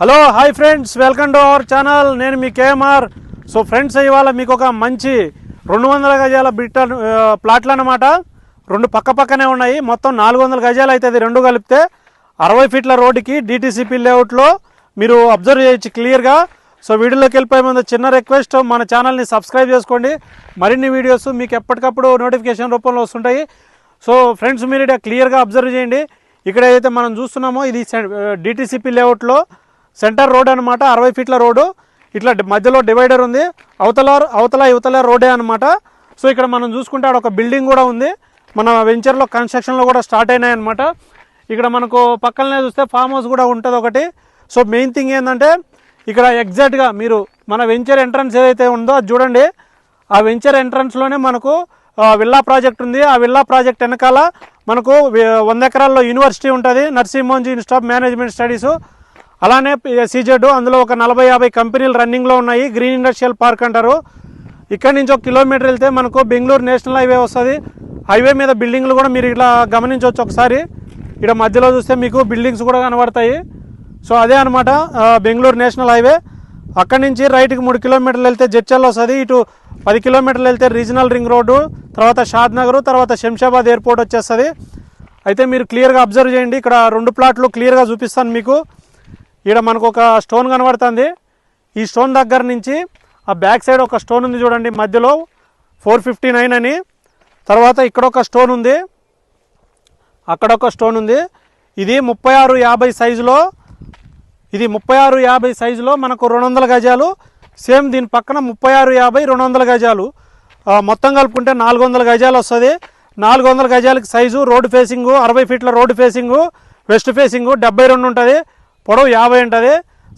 Hello hi friends welcome to our channel. నేను మీ KMR. So friends ఇవాళ మీకు ఒక మంచి రెండు వందల గజాల బిట్ట ప్లాట్లు అన్నమాట. రెండు పక్క పక్కనే ఉన్నాయి. మొత్తం నాలుగు వందల గజాలు అవుతుంది రెండు కలిపితే అరవై ఫీట్ల రోడ్డుకి డిటీసీపీ లేఅవుట్లో మీరు అబ్జర్వ్ చేయొచ్చు క్లియర్గా సో వీడియోలోకి వెళ్ళిపోయే ముందు చిన్న రిక్వెస్ట్ మన ఛానల్ని సబ్స్క్రైబ్ చేసుకోండి. మరిన్ని వీడియోస్ మీకు ఎప్పటికప్పుడు నోటిఫికేషన్ రూపంలో వస్తుంటాయి. సో ఫ్రెండ్స్ మీరు ఇక్కడ క్లియర్గా అబ్జర్వ్ చేయండి. ఇక్కడ ఏదైతే మనం చూస్తున్నామో ఇది డిటీసీపీ లేఅవుట్లో సెంటర్ రోడ్ అనమాట అరవై ఫీట్ల రోడ్డు. ఇట్లా మధ్యలో డివైడర్ ఉంది. అవతల అవతల యువతల రోడే అనమాట సో ఇక్కడ మనం చూసుకుంటే అక్కడ ఒక బిల్డింగ్ కూడా ఉంది. మన వెంచర్లో కన్స్ట్రక్షన్లో కూడా స్టార్ట్ అయినాయి అనమాట ఇక్కడ మనకు పక్కనే చూస్తే ఫామ్ హౌస్ కూడా ఉంటుంది ఒకటి. సో మెయిన్ థింగ్ ఏంటంటే ఇక్కడ ఎగ్జాక్ట్గా మీరు మన వెంచర్ ఎంట్రన్స్ ఏదైతే ఉందో అది చూడండి. ఆ వెంచర్ ఎంట్రన్స్లోనే మనకు ఆ, విల్లా ప్రాజెక్ట్ ఉంది. ఆ విల్లా ప్రాజెక్ట్ వెనకాల మనకు వంద ఎకరాల్లో యూనివర్సిటీ ఉంటుంది. Narsee Monjee institute of management studies. అలానే సీజెడ్ అందులో ఒక నలభై యాభై కంపెనీలు రన్నింగ్లో ఉన్నాయి. గ్రీన్ ఇండస్ట్రియల్ పార్క్ అంటారు. ఇక్కడ నుంచి ఒక కిలోమీటర్ వెళ్తే మనకు బెంగళూరు నేషనల్ హైవే వస్తుంది. హైవే మీద బిల్డింగ్లు కూడా మీరు ఇట్లా గమనించవచ్చు ఒకసారి. ఇక్కడ మధ్యలో చూస్తే మీకు బిల్డింగ్స్ కూడా కనబడతాయి. సో అదే అనమాట బెంగళూరు నేషనల్ హైవే. అక్కడి నుంచి రైట్కి మూడు కిలోమీటర్లు వెళ్తే జడ్చల్ వస్తుంది. ఇటు పది కిలోమీటర్లు వెళ్తే రీజనల్ రింగ్ రోడ్డు తర్వాత షాద్ నగర్ తర్వాత శంషాబాద్ ఎయిర్పోర్ట్ వచ్చేస్తుంది. అయితే మీరు క్లియర్గా అబ్జర్వ్ చేయండి. ఇక్కడ రెండు ప్లాట్లు క్లియర్గా చూపిస్తాను మీకు. ఇక్కడ మనకు ఒక స్టోన్ కనబడుతుంది. ఈ స్టోన్ దగ్గర నుంచి ఆ బ్యాక్ సైడ్ ఒక స్టోన్ ఉంది చూడండి మధ్యలో ఫోర్ ఫిఫ్టీ నైన్ అని. తర్వాత ఇక్కడ ఒక స్టోన్ ఉంది. అక్కడ ఒక స్టోన్ ఉంది. ఇది ముప్పై ఆరు యాభై సైజులో ఇది ముప్పై ఆరు యాభై సైజులో మనకు రెండు వందల గజాలు. సేమ్ దీని పక్కన ముప్పై ఆరు యాభై రెండు వందల గజాలు. మొత్తం కలుపుకుంటే నాలుగు వందల గజాలు వస్తుంది. నాలుగు వందల గజాలకి సైజు రోడ్డు ఫేసింగు అరవై ఫీట్ల రోడ్డు ఫేసింగు వెస్ట్ ఫేసింగు డెబ్బై రెండు ఉంటుంది. పొడవు యాభై ఉంటుంది.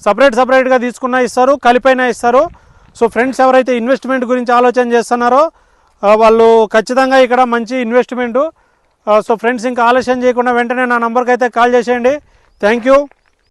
సపరేట్ సపరేట్గా తీసుకున్నా ఇస్తారు కలిపైనా ఇస్తారు. సో ఫ్రెండ్స్ ఎవరైతే ఇన్వెస్ట్మెంట్ గురించి ఆలోచన చేస్తున్నారో వాళ్ళు ఖచ్చితంగా ఇక్కడ మంచి ఇన్వెస్ట్మెంటు సో ఫ్రెండ్స్ ఇంకా ఆలస్యం చేయకుండా వెంటనే నా నంబర్కి అయితే కాల్ చేసేయండి. Thank you